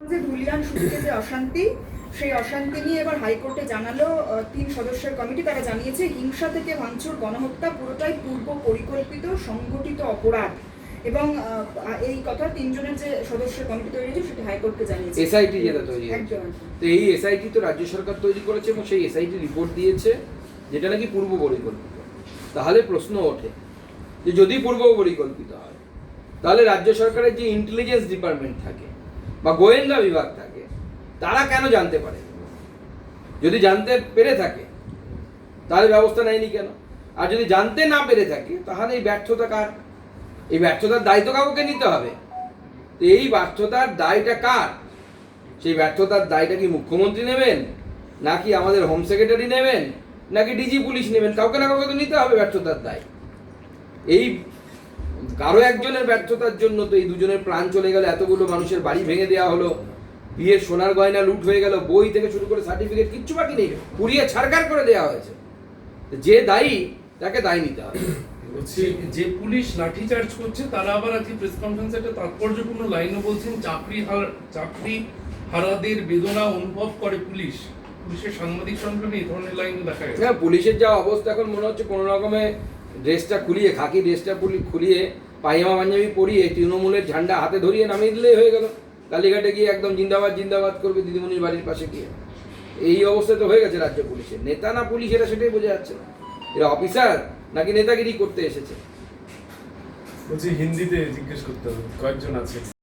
যে ধুলিয়ান সূত্রে যে অশান্তি সেই অশান্তি নিয়ে এবার হাইকোর্টে জানালো তিন সদস্যের কমিটি। তারা জানিয়েছে হিংসা থেকে ভাঙচুর গণহত্যা পুরোটাই পূর্ব পরিকল্পিত সংগঠিত অপরাধ। এবং এই কথা তিনজনের যে সদস্যের কমিটি তৈরি হয়েছে সেটা হাইকোর্টকে জানিয়েছে। এসআইটি যেটা তৈরি একদম। তো এই এসআইটি তো রাজ্য সরকার তৈরি করেছে এবং সেই এসআইটি রিপোর্ট দিয়েছে যেটা নাকি পূর্ব পরিকল্পিত। তাহলে প্রশ্ন ওঠে যে যদি পূর্ব পরিকল্পিত হয় তাহলে রাজ্য সরকারের যে ইন্টেলিজেন্স ডিপার্টমেন্ট থাকে বা গোয়েন্দা বিভাগ থাকে, তারা কেন জানতে পারে? যদি জানতে পেরে থাকে, তাহলে ব্যবস্থা নেয়নি কেন? আর যদি জানতে না পেরে থাকে, তাহলে এই ব্যর্থতা কার? এই ব্যর্থতার দায়িত্ব কাউকে নিতে হবে। তো এই ব্যর্থতার দায়টা কার? সেই ব্যর্থতার দায়টা কি মুখ্যমন্ত্রী নেবেন? নাকি আমাদের হোম সেক্রেটারি নেবেন? নাকি ডিজি পুলিশ নেবেন? কাউকে না কাউকে তো নিতে হবে ব্যর্থতার দায়। এই কারও একজনের ব্যর্থতার জন্য তো এই দুজনের প্রাণ চলে গেল এতগুলো মানুষের বাড়ি ভেঙে দেওয়া হলো। বিয়ের সোনার গয়না লুট হয়ে গেল বই থেকে শুরু করে সার্টিফিকেট কিচ্ছু বাকি নেই পুড়িয়ে ছাড়কার করে দেওয়া হয়েছে। যে দায়ী তাকে দায় নিতে হবে। যে পুলিশ লাঠি চার্জ করছে তারা আবার আজকে প্রেস কনফারেন্সে একটা তাৎপর্যপূর্ণ লাইনও বলছেন চাকরি হার চাকরি হারাদের বেদনা অনুভব করে পুলিশ। পুলিশের সাংবাদিক সম্মেলনে এই ধরনের লাইন দেখা গেছে। হ্যাঁ পুলিশের যা অবস্থা এখন মনে হচ্ছে কোনো রকমে ড্রেসটা খুলিয়ে খাকি ড্রেসটা খুলিয়ে পায়জামা পাঞ্জাবি পরিয়ে তৃণমূলের ঝান্ডা হাতে ধরিয়ে নামিয়ে দিলেই হয়ে গেল। কালীঘাটে গিয়ে একদম জিন্দাবাদ জিন্দাবাদ করবে দিদিমণির বাড়ির পাশে গিয়ে। এই অবস্থা তো হয়ে গেছে রাজ্য পুলিশের। নেতা না পুলিশ এরা সেটাই বোঝা যাচ্ছে এরা অফিসার নাকি নেতাগিরি করতে এসেছে? বলছি, হিন্দিতে জিজ্ঞেস করতে হবে। কয়েকজন আছে।